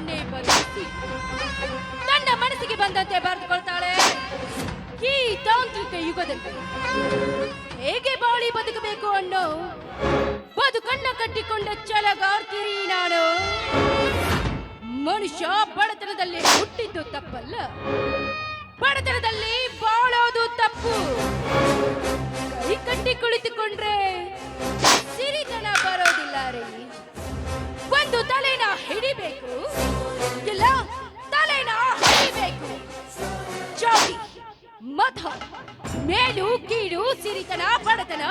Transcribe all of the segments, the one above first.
ಕಣ್ಣೇ ಬರೆಸಿ ತನ್ನ ಮನಸ್ಸಿಗೆ ಬಂದಂತೆ ಬರೆದುಕೊಳ್ತಾಳೆ. ಈ ತಾಂತ್ರಿಕ ಯುಗದಲ್ಲಿ ಹೇಗೆ ಬಾಳಿ ಬದುಕಬೇಕು ಅನ್ನೋ ಬದುಕನ್ನ ಕಟ್ಟಿಕೊಂಡ ಛಲಗಾರ್ತಿರಿ ನಾನು. ಮನುಷ್ಯ ಬಡತನದಲ್ಲಿ ಹುಟ್ಟಿದ್ದು ತಪ್ಪಲ್ಲ. ಬಡತನದಲ್ಲಿ ಬಾಳೋದು ತಪ್ಪು. ಕೈ ಕಟ್ಟಿ ಕುಳಿತುಕೊಂಡ್ರೆ ಹಿಡಿಬೇಕು. ಇಲ್ಲ, ತಲೆನ ಹಿಡಿಬೇಕು. ಜಾತಿ, ಮತ, ಮೇಲು, ಕೀಳು, ಸಿರಿತನ, ಬಡತನ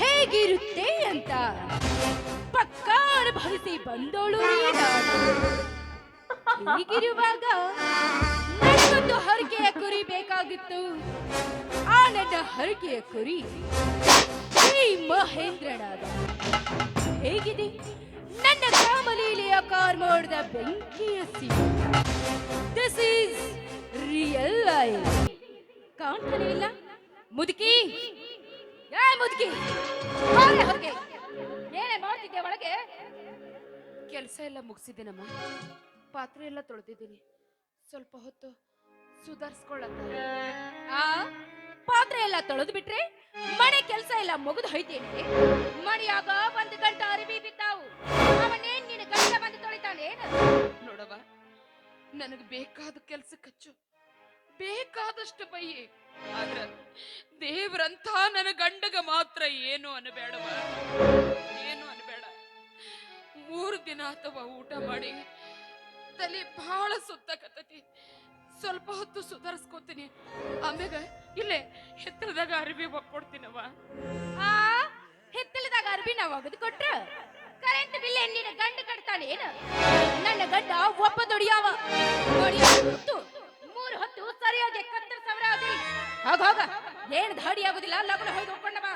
ಹೇಗಿರುತ್ತೆ ಅಂತ ಪಕ್ಕ ಅನುಭವಿಸಿ ಬಂದೋಳು. ಹೀಗಿರುವಾಗ ನನಗೊಂದು ಹರಕೆಯ ಕುರಿ ಬೇಕಾಗಿತ್ತು. ಆ ನನ್ನ ಹರಕೆಯ ಕುರಿ ಈ ಮಹೇಂದ್ರನಾದ. ಹೇಗಿದೆ? ನನ್ನ ಕಾಮಲೀಲೆಯ ಕಾರ್ ಮಾಡಿದ ಬೆಂಕಿಯ CD this is real life ಕಾಣ್ತಾನೆ ಇಲ್ಲ? ಮುದುಕಿ? ಏ, ಮುದುಕಿ? ಹೊರಗೆ ಏನೇ ಮಾಡ್ತಿದ್ದೆ ಒಳಗೆ? ಕೆಲಸ ಎಲ್ಲ ಮುಗಿಸಿದ್ದೀನಮ್ಮ. ಪಾತ್ರೆ ಎಲ್ಲ ತೊಳೆದಿದ್ದೀನಿ. ಸ್ವಲ್ಪ ಹೊತ್ತು ಸುಧಾರಿಸ್ಕೊಳ್ಳತ್ತ. ಆ, ಪಾತ್ರೆ ಎಲ್ಲ ತೊಳೆದು ಬಿಟ್ರೆ ಮನೆ ಕೆಲಸ ಎಲ್ಲ ಮುಗಿದು ಹೋಯ್ತೇನೆ. ಮನೆಯಾಗ ಒಂದು ಗಂಟೆ ಅರಿವಿ ಬಿದ್ದಾವು. ನನಗೆ ಬೇಕಾದ ಕೆಲ್ಸಕ್ಕೆ ಕಚ್ಚು. ಬೇಕಾದಷ್ಟು ಬಯ್ಯಿ ಆದ್ರ ದೇವ್ರಂಥ ನನ್ನ ಗಂಡಗ ಮಾತ್ರ ಏನು ಅನ್ಬೇಡ ಏನು ಅನ್ಬೇಡ. ಮೂರು ದಿನ ಅಥವಾ ಊಟ ಮಾಡಿ ತಲೆ ಬಹಳ ಸುತ್ತಕತ್ತೈತಿ. ಸ್ವಲ್ಪ ಹೊತ್ತು ಸುಧಾರಿಸ್ಕೋತೀನಿ. ಆಮ್ಯಾಗ ಇಲ್ಲೇ ಹಿತ್ತಲದಾಗ ಅರಿವಿ ಒಕ್ಕೊಡ್ತೀನವ ಆ, ಹಿತ್ತಲದಾಗ ಅರ್ಬಿ ನಾವು ಒಗದು ಕೊಟ್ರ. ಕರೆಂಟ್ ಬಿಲ್ ನಿನ್ನ ಗಂಡ ಕಟ್ತಾನೆ ಏನು ಒಬ್ಬ ದುಡಿಯಾವ ಮೂರು ಹೊತ್ತು ಸರಿಯಾಗಿ ಕತ್ತರ ಸಾವಿರ ಆದಿ ಹೋಗ ಹೋಗ. ಏನು ಧಾಡಿ ಆಗುದಿಲ್ಲ, ಲಗ್ನ ಹೋಗಿ ಬಾ.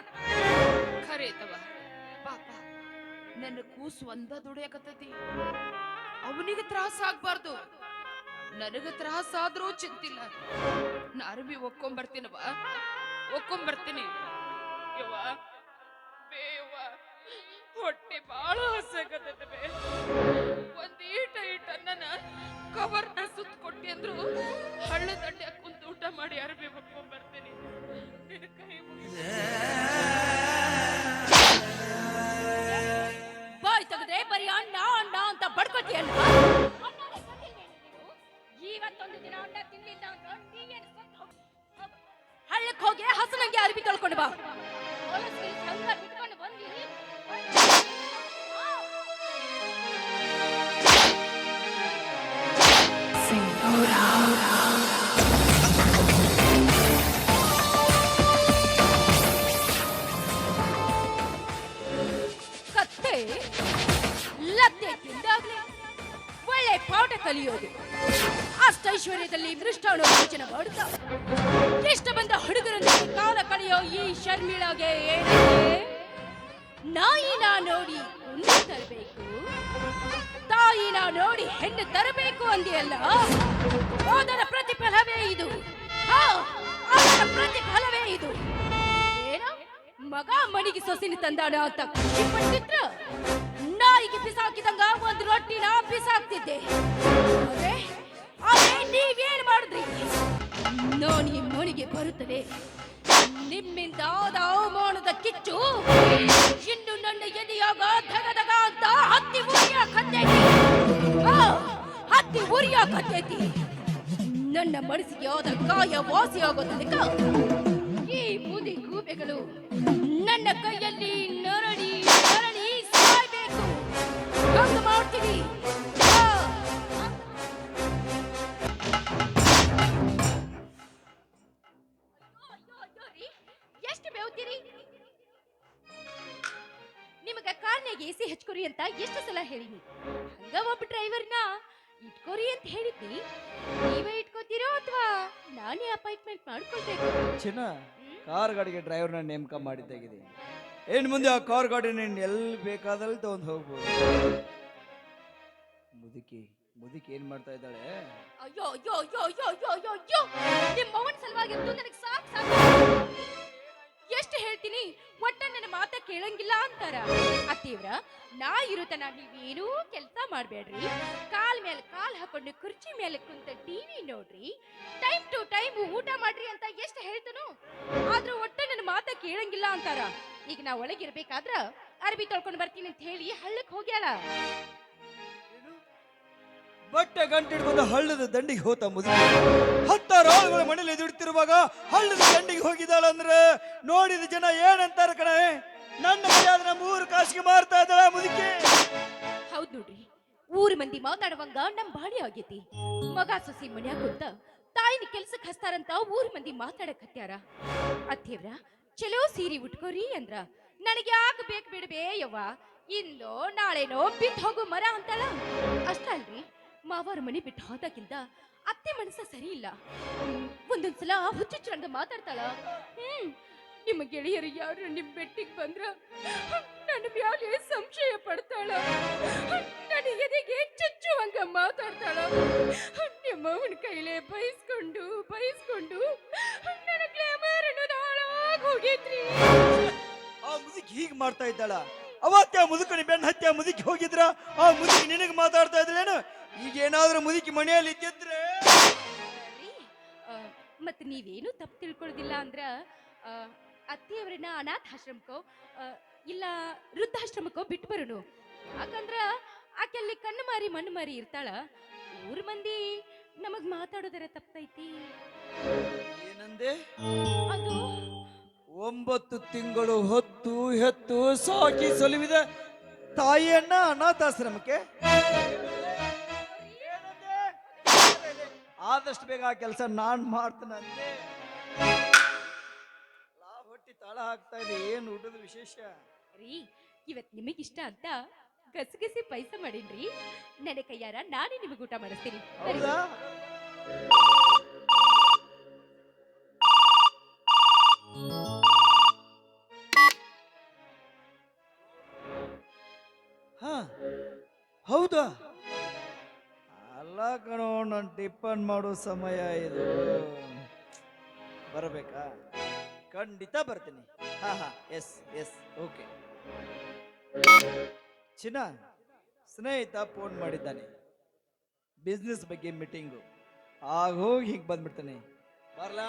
ಖರೆ ತವ ಪಾಪ, ನನ್ನ ಕೂಸು ಒಂದ ದುಡಿಯಕತ್ತೈತಿ. ಅವನಿಗೆ ತ್ರಾಸ ಆಗ್ಬಾರ್ದು. ನನಗ ತ್ರಾಸ ಆದ್ರೂ ಚಿಂತಿಲ್ಲ. ನಾ ಅರ್ಬಿ ಒಕ್ಕೊಂಬರ್ತೀನವ ಒಕ್ಕೊಂಬರ್ತೀನಿ ಯವ್ವ. ಹೊಟ್ಟೆ ಬಾಳ ಹಸಗತ್ತೆ ಒಂದ್ ಈಟ ಈಟ ಪಾಠ ಅಷ್ಟ ಅಷ್ಟೈಶ್ವರ್ಯದಲ್ಲಿ ಮೃಷ್ಟಾಣು ಯೋಚನೆ ಮಾಡುತ್ತಾ. ಇಷ್ಟ ಬಂದ ಹುಡುಗರೊಂದಿಗೆ ಕಾಲ ಕಳೆಯೋ ಈ ಶರ್ಮಿಳಾಗೆ ಏನಿದೆ ನಾಯಿನ ನೋಡಿ ಹುಣ್ಣು ತರಬೇಕು. ತಾಯಿನ ನೋಡಿ ಹೆಣ್ಣು ತರಬೇಕು ಅಂದಿಯಲ್ಲ? ಅದರ ಪ್ರತಿಫಲವೇ ಇದು. ಪ್ರತಿಫಲವೇ ಇದು. ಮಗ ಮಣಿಗೆ ಸೊಸಿನ ತಂದಾಡ ಅಂತ ಖುಷಿ ನಾಯಿಗೆ ಬಿಸಾಕಿದಂಗ ಒಂದ್ ರೊಟ್ಟಿನ ಬಿಸಾಕ್ತಿದ್ದೆ ನೀವೇನ್ ಮಾಡಿದ್ರಿ? ನಾನು ಮೋನಿಗೆ ಬರುತ್ತದೆ. ನಿಮ್ಮಿಂದ ಆದ ಅವಮಾನದ ಕಿಚ್ಚು. ಇನ್ನು ನನ್ನ ಎದೆಯಾಗ ಧಗ ಧಗ ಅಂತ ಹತ್ತಿ ಉರಿಯಾಕತ್ತೈತಿ ಆ, ಹತ್ತಿ ಉರಿಯಾಕತ್ತೈತಿ ನನ್ನ ಮನಸ್ಸಿಗೆ ಆದ ಗಾಯ ವಾಸಿಯಾಗೋ ತನಕ ಈ ಮುದಿ ಗೂಬೆಗಳು ನನ್ನ ಕೈಯಲ್ಲಿ ನರಡಿ ನರಳಿ ಎಷ್ಟು ಬೇವ್ತೀರಿ? ನಿಮಗ ಕಾರ್ನಾಗ ಎಸಿ ಹಚ್ಕೊರಿ ಅಂತ ಎಷ್ಟು ಸಲ ಹೇಳಿನಿ. ಹಂಗ ಒಬ್ಬ ಡ್ರೈವರ್ನ ಇಟ್ಕೋರಿ ಅಂತ ಹೇಳಿದ್ನಿ ನೀವೇ ಇಟ್ಕೋತೀರೋ ಅಥವಾ ನಾನೇ ಅಪಾಯಿಂಟ್ಮೆಂಟ್ ಮಾಡ್ಕೊಳ್ಬೇಕು? ಚಿನ್ನ ಕಾರ್ ಗಾಡಿಗೆ ಡ್ರೈವರ್ನ ನೇಮಕ ಮಾಡಿದ್ದಾಗಿದೆ ಏನ್ ಮುಂದೆ ಆ ಕಾರ್ ಗಾಡಿ ನೀನು ಎಲ್ಲಿ ಬೇಕಾದಲ್ಲಿ ತಗೊಂಡು ಹೋಗ್ಬೋದು. ಮುದುಕಿ ಮುದುಕಿ ಏನ್ ಮಾಡ್ತಾ ಇದ್ದಾಳೆ? ಅಯ್ಯೋ ಅಯ್ಯೋ ಅಯ್ಯೋ ಅಯ್ಯೋ ಅಯ್ಯೋ ನಿಮ್ಮ ನನಗೆ ಸಾಕು ಸಾಕು. ಎಷ್ಟು ಎಷ್ಟು ಹೇಳ್ತೀನಿ? ಒಟ್ಟ ನನ್ನ ಮಾತ ಕೇಳಂಗಿಲ್ಲ ಅಂತಾರ. ಅತ್ತೇವ್ರ ನಾ ಇರುತ್ತನ ನೀವೇನೂ ಕೆಲಸ ಮಾಡಬೇಡ್ರಿ. ಕಾಲ್ ಮೇಲೆ ಕಾಲ್ ಹಾಕೊಂಡು ಕುರ್ಚಿ ಮೇಲೆ ಕುಂತ ಟಿವಿ ನೋಡ್ರಿ. ಟೈಮ್ ಟು ಟೈಮ್ ಊಟ ಮಾಡ್ರಿ ಅಂತ ಎಷ್ಟು ಹೇಳ್ತನು? ಆದ್ರೂ ಒಟ್ಟ ನನ್ನ ಮಾತ ಕೇಳಂಗಿಲ್ಲ ಅಂತಾರ. ಈಗ ನಾ ಒಳಗಿರ್ಬೇಕಾದ್ರ ಅರ್ಬಿ ತೊಳ್ಕೊಂಡ್ ಬರ್ತೀನಿ ಅಂತ ಹೇಳಿ ಹಳ್ಳಕ್ ಹೋಗ್ಯಾಳ. ಬಟ್ಟೆ ಗಂಟಿಡ್ ಬಂದ ಹಳ್ಳದ ದಂಡಿಗೆ ಹೋತ ಮುದುಕ. ಹತ್ತಾರು ಆಳುಗಳ ಮನೇಲಿ ದುಡ್ತಿರುವಾಗ ಹಳ್ಳದ ದಂಡಿಗೆ ಹೋಗಿದ್ದಾಳಂದ್ರೆ ನೋಡಿದ ಜನ ಏನಂತಾರ ಕಣೆ? ನನ್ನ ಅದನ್ನ ಮೂರು ಕಾಸಿಗೆ ಮಾರ್ತಾ ಇದ್ದಾಳ ಮುದುಕಿ. ಹೌದ್ ನೋಡ್ರಿ ಊರ್ ಮಂದಿ ಮಾತಾಡುವಂಗ ನಮ್ ಬಾಳಿ ಆಗೇತಿ. ಮಗ ಸೊಸಿ ಮನ್ಯಾಗ ಕುಂತ ತಾಯಿನ ಕೆಲ್ಸಕ್ಕೆ ಹಸ್ತಾರಂತ ಊರ್ ಮಂದಿ ಮಾತಾಡಕ್ ಹತ್ಯಾರ. ಅತ್ತೇವ್ರ ಚಲೋ ಸೀರೆ ಉಟ್ಕೋರಿ ಅಂದ್ರ. ನನಗೆ ಯಾಕೆ ಬೇಕು ಬಿಡ್ಬೇ ಯವ್ವ? ಇಲ್ಲೋ ನಾಳೆನೋ ಬಿಟ್ಟು ಹೋಗು ಮರ ಅಂತಾಳ ಅಷ್ಟಲ್ರಿ ಮಾವರ ಮನೆ ಬಿಟ್ಟು ಹೋದಾಗಿಂದ ಅತ್ತೆ ಮನಸ್ಸ ಸರಿ ಇಲ್ಲ. ಸಲ ಒಂದೊಂದ್ಸಲ ಹುಚ್ಚುಚ್ಚರಂಗ ಮಾತಾಡ್ತಾಳ. ಹ್ಮ್, ನಿಮ್ಮ ಗೆಳೆಯರು ಯಾರು ನಿಮ್ ಬೆಟ್ಟಿಗೆ ಬಂದ್ರ? ನನ್ನ ಮ್ಯಾಲೆ ಸಂಶಯ ಪಡ್ತಾಳ. ನನ್ನ ಎದೆಗೆ ಚುಚ್ಚುವಂಗ ಮಾತಾಡ್ತಾಳ. ನಿಮ್ಮ ಅವನ ಕೈಲೇ ಬಯಸ್ಕೊಂಡು ಬಯಸ್ಕೊಂಡು ಆ ಮುದುಕಿ ಹೀಗೆ ಮಾಡ್ತಾ ಇದ್ದಾಳ. ಅವತ್ತೆ ಆ ಮುದುಕನಿ ಬೆನ್ನ ಹತ್ತಿ ಆ ಮುದುಕಿ ಹೋಗಿದ್ರ ಆ ಮುದುಕಿ ನಿನಗೆ ಮಾತಾಡ್ತಾ ಇದ್ರೇನು ಈಗ ಏನಾದ್ರೂ ಮುದುಕಿ ಮನೆಯಲ್ಲಿ ಇದ್ದಿದ್ರೆ? ರೀ, ಆ, ಮತ್ ನೀವೇನು ತಪ್ಪು ತಿಳ್ಕೊಳ್ಳೋದಿಲ್ಲ ಅಂದ್ರ ಆ, ಅತ್ತೆಯವ್ರನ್ನ ಅನಾಥಾಶ್ರಮಕ್ಕೋ ಆ, ಇಲ್ಲ ವೃದ್ಧಾಶ್ರಮಕ್ಕೋ ಬಿಟ್ಟು ಬರೋನು. ಯಾಕಂದ್ರ ಆಕೆ ಅಲ್ಲಿ ಕಣ್ಣು ಮಾರಿ ಮಣ್ಣು ಮಾರಿ ಇರ್ತಾಳ. ಊರ್ ಮಂದಿ ನಮಗ್ ಮಾತಾಡೋದರ ತಪ್ಪೈತಿ ಏನಂದೆ? ಒಂಬತ್ತು ತಿಂಗಳು ಹೊತ್ತು ಹೆತ್ತು ಸಾಕಿ ಸಲುವಿದ. ತಾಯಿಯನ್ನ ಅನಾಥಾಶ್ರಮಕ್ಕೆ. ಆದಷ್ಟು ಬೇಗ ಆ ಕೆಲಸ ನಾನು ಮಾಡ್ತೇನೆ ಹೊಟ್ಟಿ ತಾಳ ಹಾಕ್ತಾ ಇದೆ. ಏನು ಊಟದ ವಿಶೇಷ? ರೀ ಇವತ್ ನಿಮಗಿಷ್ಟ ಅಂತ ಗಸಗಸಿ ಪೈಸ ಮಾಡಿನ್ರಿ. ನನ್ನ ಕೈಯಾರ ನಾನೇ ನಿಮಗೆ ಊಟ ಮಾಡಿಸ್ತೀನಿ. ಹೌದಾ? ಹೌದಾ. ಅಲ್ಲ ಕಣೋ, ನಾನು ಟಿಪ್ಪನ್ ಮಾಡೋ ಸಮಯ ಇದು. ಬರಬೇಕಾ? ಖಂಡಿತ ಬರ್ತೀನಿ. ಹಾ ಹಾ ಎಸ್ ಎಸ್ ಓಕೆ ಚಿನ್ನ, ಸ್ನೇಹಿತ ಫೋನ್ ಮಾಡಿದ್ದಾನೆ. ಬಿಸ್ನೆಸ್ ಬಗ್ಗೆ ಮೀಟಿಂಗು ಆಗ ಹೋಗಿ ಹೀಗೆ ಬಂದ್ಬಿಡ್ತಾನೆ. ಬರ್ಲಾ?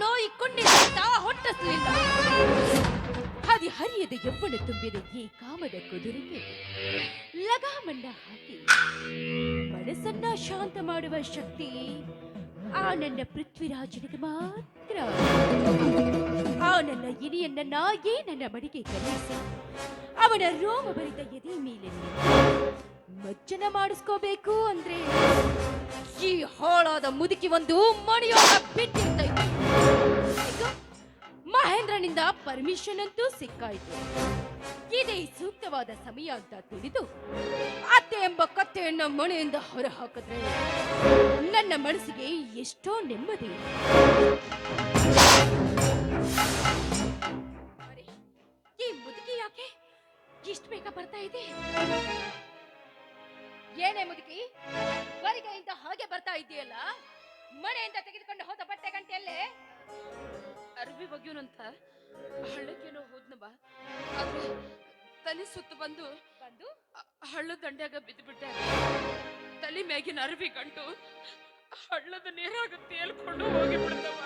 ಒಂದು ನೋಯಿ ಕೊಂಡಿದ್ದ ಹೊಟ್ಟಿಸಲಿಲ್ಲ. ಹದಿ ಹರಿಯದ ಯವ್ವನ ತುಂಬಿದ ಈ ಕಾಮದ ಕುದುರೆಗೆ. ಲಗಾಮನ್ನ ಹಾಕಿ ಮನಸ್ಸನ್ನ ಶಾಂತ ಮಾಡುವ ಶಕ್ತಿ ಆ ನನ್ನ ಪೃಥ್ವಿರಾಜನಿಗೆ ಮಾತ್ರ. ಆ ನನ್ನ ಇನಿಯನ್ನ ನಾಯೇ ನನ್ನ ಮಡಿಗೆ ಕಲಿಸಿ ಅವನ ರೋಮ ಬರಿದ ಎದೆ ಮೇಲೆ ಮಜ್ಜನ ಮಾಡಿಸ್ಕೋಬೇಕು ಅಂದ್ರೆ ಈ ಹಾಳಾದ ಮುದುಕಿ ಒಂದು ಮಣಿಯೋಗ ಬಿಟ್ಟಿರ್ತೈತೆ ಪರ್ಮಿಷನ್ ಅಂತೂ ಸಿಕ್ಕಾಯಿತು. ಇದೇ ಸೂಕ್ತವಾದ ಸಮಯ ಅಂತ ತಿಳಿದು ಅತ್ತೆ ಎಂಬ ಕತ್ತೆಯನ್ನ ಮನೆಯಿಂದ ಹೊರ ಹಾಕಿದ್ರೆ ನನ್ನ ಮನಸ್ಸಿಗೆ ಎಷ್ಟೋ ನೆಮ್ಮದಿ ಈ ಮುದುಕಿ ಯಾಕೆ ಇಷ್ಟು ಬೇಗ ಬರ್ತಾ ಇದೆ? ಏನೇ ಮುದುಕಿ ಬರಿಗೈಯಿಂದ ಹಾಗೆ ಬರ್ತಾ ಇದೆಯಲ್ಲ? ಮನೆಯಿಂದ ತೆಗೆದುಕೊಂಡು ಹೋದ ಬಟ್ಟೆ ಗಂಟೆಯಲ್ಲೇ ಅರ್ಬಿ ಬಗ್ಯುನಂತ ಹಳ್ಳಕ್ಕೇನೋ ಹೋದ್ನವ ಅದು ತಲೆ ಸುತ್ತ ಬಂದು ಬಂದು? ಹಳ್ಳ ಹಳ್ಳದ ದಂಡ್ಯಾಗ ಬಿದ್ದು ಬಿಟ್ಟೆ ತಲೆ ಮ್ಯಾಗಿನ ಅರ್ಬಿ ಗಂಟು ಹಳ್ಳದ ನೀರಾಗ ತೇಲ್ಕೊಂಡು ಹೋಗಿ ಬಿಡ್ತವ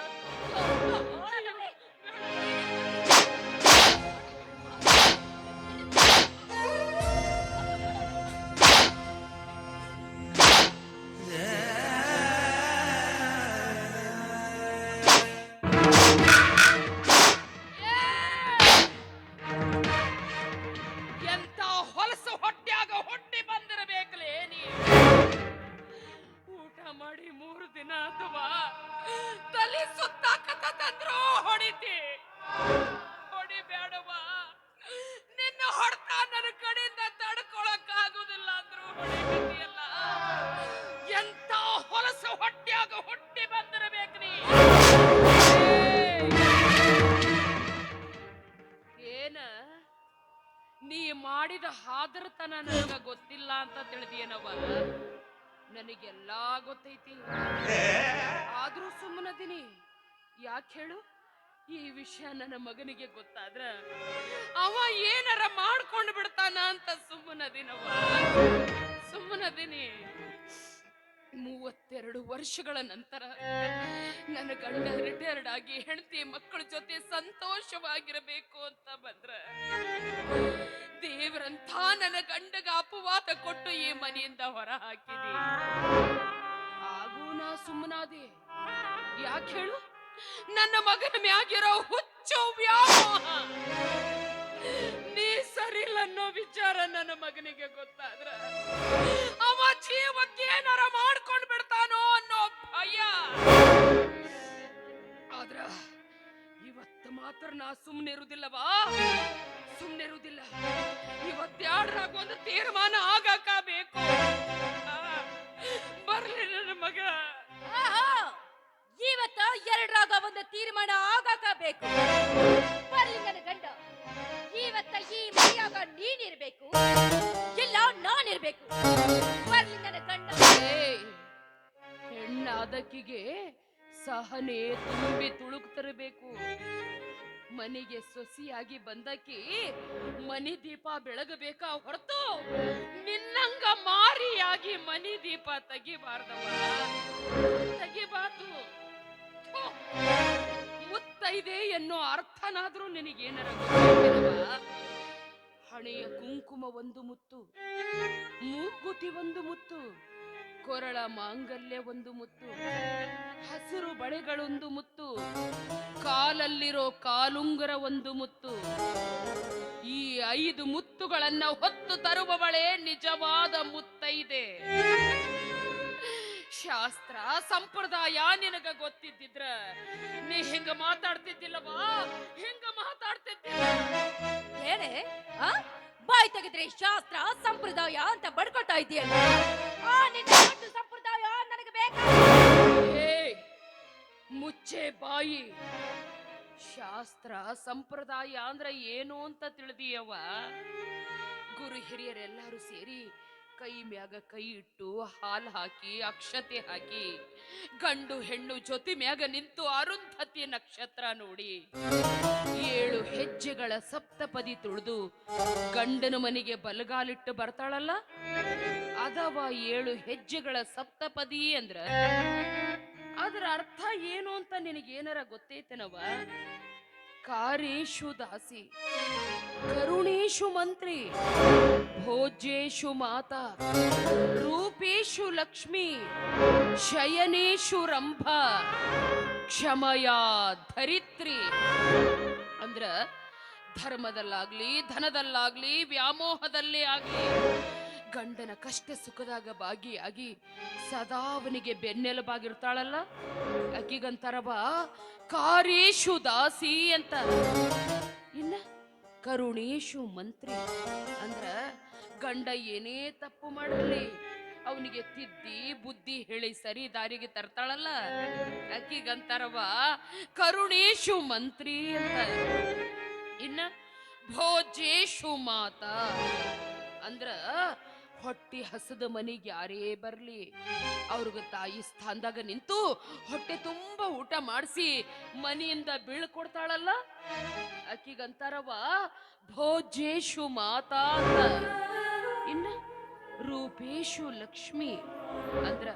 ನೀ ಮಾಡಿದ ಹಾದರತನ ನನಗ ಗೊತ್ತಿಲ್ಲ ಅಂತ ತಿಳಿದಿಯನವ ನನಗೆಲ್ಲಾ ಗೊತ್ತೈತಿ. ಆದ್ರೂ ಸುಮ್ಮನದಿನಿ ಯಾಕೆ ಹೇಳು? ಈ ವಿಷಯ ನನ್ನ ಮಗನಿಗೆ ಗೊತ್ತಾದ್ರ ಅವ ಏನಾರ ಮಾಡ್ಕೊಂಡು ಬಿಡ್ತಾನ ಅಂತ ಸುಮ್ಮನದಿನವ ಸುಮ್ಮನದಿನಿ ಮೂವತ್ತೆರಡು ವರ್ಷಗಳ ನಂತರ ನನ್ನ ಗಂಡ ರಿಟೈರ್ಡ್ ಆಗಿ ಹೆಂಡತಿ ಮಕ್ಕಳ ಜೊತೆ ಸಂತೋಷವಾಗಿರಬೇಕು ಅಂತ ಬಂದ್ರ ದೇವರಂತ ನನ್ನ ಗಂಡಗ ಅಪವಾದ ಕೊಟ್ಟು ಈ ಮನೆಯಿಂದ ಹೊರ ಹಾಕಿದೆ. ಆಗೂ ನಾ ಸುಮ್ಮನಾದೆ ಯಾಕೆ ಹೇಳು? ನನ್ನ ಮಗನ ಮ್ಯಾಗಿರೋ ಹುಚ್ಚು ನೀ ಸರಿಲ್ಲ ಅನ್ನೋ ವಿಚಾರ ನನ್ನ ಮಗನಿಗೆ ಗೊತ್ತಾದ್ರ. ಅವ ಜೀವಕ್ಕೆ ಏನಾರ ಮಾಡ್ಕೊಂಡ್ ಬಿಡ್ತಾನೋ ಅನ್ನೋ ಭಯ. ಆದ್ರ ಇವತ್ತು ಮಾತ್ರ ನಾ ಸುಮ್ಮನಿರುವುದಿಲ್ಲವಾ ಸುಮ್ಮನಿರುವುದಿಲ್ಲ ಇವತ್ತ್ಯಾಡ್ರಾಗ ಒಂದು ತೀರ್ಮಾನ ಆಗಾಕ ಬೇಕು. ಬರ್ಲಿ ನನ್ನ ಮಗ! ಇವತ್ತ ಎರಡರಾಗ ಒಂದು ತೀರ್ಮಾನ ಆಗಾಕ ಬೇಕು. ಬರ್ಲಿ ನನ್ನ ಗಂಡ. ಇವತ್ತ ಈ ಮನೆಯಾಗ ನೀನಿರ್ಬೇಕು. ಇಲ್ಲ ನಾನಿರ್ಬೇಕು. ಬರ್ಲಿ ನನ್ನ ಗಂಡ. ಹೆಣ್ಣಾದಕ್ಕಿಗೆ ಸಹನೆ ತುಂಬಿ ತುಳುಕ್ ತರಬೇಕು. ಮನೆಗೆ ಸೊಸಿಯಾಗಿ ಬಂದಕ್ಕಿ ಮನಿ ದೀಪ ಬೆಳಗಬೇಕಾ ಹೊರತು? ನಿನ್ನಂಗ ಮಾರಿಯಾಗಿ ಮನಿ ದೀಪ ತೆಗಿಬಾರ್ದವ ತೆಗಿಬಾರ್ದು. ಮುತ್ತೈದೆ ಎನ್ನೋ ಅರ್ಥನಾದ್ರೂ ನಿನಗೇನರ? ಹಣೆಯ ಕುಂಕುಮ ಒಂದು ಮುತ್ತು ಮೂಗುತಿ ಒಂದು ಮುತ್ತು. ಕೊರಳ ಮಾಂಗಲ್ಯ ಒಂದು ಮುತ್ತು, ಹಸಿರು ಬಳೆಗಳೊಂದು ಮುತ್ತು, ಕಾಲಲ್ಲಿರೋ ಕಾಲುಂಗರ ಒಂದು ಮುತ್ತು. ಈ ಐದು ಮುತ್ತುಗಳನ್ನ ಹೊತ್ತು ತರುವವಳೇ ನಿಜವಾದ ಮುತ್ತೈದೆ. ಶಾಸ್ತ್ರ, ಸಂಪ್ರದಾಯ ನಿನಗ ಗೊತ್ತಿದ್ದಿದ್ರ, ನೀ ಹಿಂಗ ಮಾತಾಡ್ತಿದ್ದಿಲ್ಲವಾ? ಹಿಂಗ ಮಾತಾಡ್ತಿದ್ದಿಲ್ಲ? ಬಾಯ್ ತೆಗೆದ್ರೆ ಶಾಸ್ತ್ರ, ಸಂಪ್ರದಾಯ ಅಂತ ಬಡ್ಕೊಳ್ತಾ ಇದೆಯಲ್ಲ. ಸಂಪ್ರದಾಯ ನನಗೆ ಮುಚ್ಚೆ ಬಾಯಿ. ಶಾಸ್ತ್ರ, ಸಂಪ್ರದಾಯ ಅಂದ್ರ ಏನು ಅಂತ ತಿಳಿದಿಯವ ಗುರು ಹಿರಿಯರೆಲ್ಲರೂ ಸೇರಿ ಕೈ ಮ್ಯಾಗ ಕೈ ಇಟ್ಟು ಹಾಲು ಹಾಕಿ, ಅಕ್ಷತೆ ಹಾಕಿ, ಗಂಡು ಹೆಣ್ಣು ಜೊತೆ ಮ್ಯಾಗ ನಿಂತು ಅರುಂಧತಿ ನಕ್ಷತ್ರ ನೋಡಿ. ಏಳು ಹೆಜ್ಜೆಗಳ ಸಪ್ತಪದಿ ತುಳಿದು ಗಂಡನ ಮನೆಗೆ ಬಲಗಾಲಿಟ್ಟು ಬರ್ತಾಳಲ್ಲ? ಅದವ ಏಳು ಹೆಜ್ಜೆಗಳ ಸಪ್ತಪದಿ ಅಂದ್ರ? ಅದರ ಅರ್ಥ ಏನು ಅಂತ ನಿನಗೇನಾರ ಗೊತ್ತೈತೆನವ ಕಾರೇಶು ದಾಸಿ, ಕರುಣೇಶು ಮಂತ್ರಿ ಭೋಜೇಶು ಮಾತಾ, ರೂಪೇಶು ಲಕ್ಷ್ಮಿ, ಶಯನೇಶು ರಂಭ, ಕ್ಷಮಯ ಧರಿತ್ರಿ. ಅಂದ್ರ ಧರ್ಮದಲ್ಲಾಗ್ಲಿ, ಧನದಲ್ಲಾಗ್ಲಿ, ವ್ಯಾಮೋಹದಲ್ಲೇ ಆಗ್ಲಿ ಗಂಡನ ಕಷ್ಟ ಸುಖದಾಗ ಭಾಗಿಯಾಗಿ ಸದಾ ಅವನಿಗೆ ಬೆನ್ನೆಲುಬಾಗಿರ್ತಾಳಲ್ಲ? ಅಕ್ಕಿಗಂತಾರವ ಕಾರೇಶು ದಾಸಿ ಅಂತ. ಇನ್ನ ಕರುಣೇಶು ಮಂತ್ರಿ. ಅಂದ್ರ ಗಂಡ ಏನೇ ತಪ್ಪು ಮಾಡಲಿ, ಅವನಿಗೆ ತಿದ್ದಿ ಬುದ್ಧಿ ಹೇಳಿ ಸರಿ ದಾರಿಗೆ ತರ್ತಾಳಲ್ಲ? ಅಕ್ಕಿಗಂತಾರವ ಕರುಣೇಶು ಮಂತ್ರಿ ಅಂತ. ಇನ್ನ ಭೋಜೇಶು ಮಾತಾ. ಅಂದ್ರ ಹೊಟ್ಟಿ ಹಸದ ಮನೆಗೆ ಯಾರೇ ಬರಲಿ, ಅವ್ರಿಗೆ ತಾಯಿ ಸ್ಥಾನದಾಗ ನಿಂತು ಹೊಟ್ಟೆ ತುಂಬಾ ಊಟ ಮಾಡಿಸಿ ಮನೆಯಿಂದ ಬೀಳ್ಕೊಡ್ತಾಳಲ್ಲ ಅಕ್ಕಿಗಂತಾರವ ಭೋಜೇಶು ಮಾತಾ ಇನ್ನ ರೂಪೇಶು ಲಕ್ಷ್ಮಿ ಅಂದ್ರ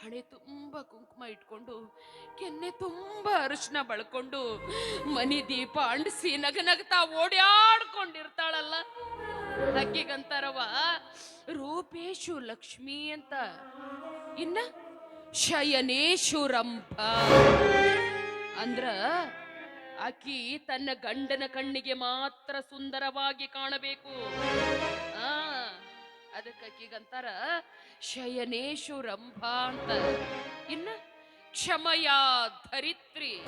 ಹಣೆ ತುಂಬಾ ಕುಂಕುಮ ಇಟ್ಕೊಂಡು, ಕೆನ್ನೆ ತುಂಬಾ ಅರಿಶಿನ ಬಳ್ಕೊಂಡು ಮನಿ ದೀಪ ಅಂಡಿಸಿ ನಗನಗ್ತಾ ಓಡ್ಯಾಡ್ಕೊಂಡಿರ್ತಾಳಲ್ಲ. ಅಕ್ಕಿಗಂತಾರವ ರೂಪೇಶು ಲಕ್ಷ್ಮಿ ಅಂತ. ಇನ್ನ ಶಯನೇಶು ರಂಭ. ಅಂದ್ರ ಅಕ್ಕಿ ತನ್ನ ಗಂಡನ ಕಣ್ಣಿಗೆ ಮಾತ್ರ ಸುಂದರವಾಗಿ ಕಾಣಬೇಕು. ಆ ಅದಕ್ಕಿಗಂತಾರ ಶಯನೇಶು ರಂಭ ಅಂತ. ಇನ್ನ ಕ್ಷಮಯ ಧರಿತ್ರಿ.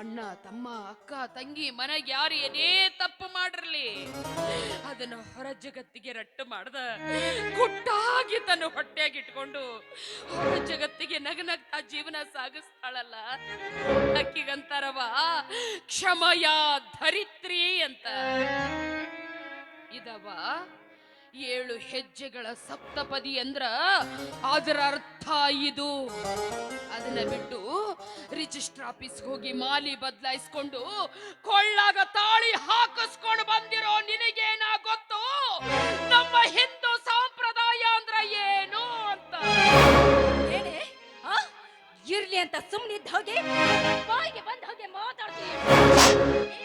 ಅಣ್ಣ, ತಮ್ಮ, ಅಕ್ಕ, ತಂಗಿ, ಮನೆಗೆ ಯಾರು ಏನೇ ತಪ್ಪು ಮಾಡಿರ್ಲಿ, ಅದನ್ನ ಹೊರ ಜಗತ್ತಿಗೆ ರಟ್ಟು ಮಾಡ್ದ, ಗುಟ್ಟಾಗಿ ತನ್ನ ಹೊಟ್ಟೆಯಾಗಿ ಇಟ್ಕೊಂಡು ಹೊರ ಜಗತ್ತಿಗೆ ನಗನಗ್ತಾ ಜೀವನ ಸಾಗಿಸ್ತಾಳಲ್ಲ. ಅಕ್ಕಿಗಂತಾರವ, ಕ್ಷಮಯ ಧರಿತ್ರಿ ಅಂತ. ಇದವ ಏಳು ಹೆಜ್ಜೆಗಳ ಸಪ್ತಪದಿ ಅಂದ್ರ ಅದರ ಅರ್ಥ ಇದು. ಅದನ್ನ ಬಿಟ್ಟು ರಿಜಿಸ್ಟರ್ ಆಫೀಸ್ ಹೋಗಿ ಮಾಲಿ ಬದಲಾಯಿಸ್ಕೊಂಡು ಕೊಳ್ಳಾಗ ತಾಳಿ ಹಾಕಿಸ್ಕೊಂಡು ಬಂದಿರೋ ನಿನಗೇನ ಗೊತ್ತು? ನಮ್ಮ ಹಿಂದೂ ಸಂಪ್ರದಾಯ ಅಂದ್ರ ಏನು ಅಂತ. ಏನೇ? ಇರ್ಲಿ ಅಂತ ಸುಮ್ಮನಿದ್ದ ಹಾಗೆ? ಬಾಯಿಗೆ ಬಂದ ಹಾಗೆ ಮಾತಾಡ್ತೀನಿ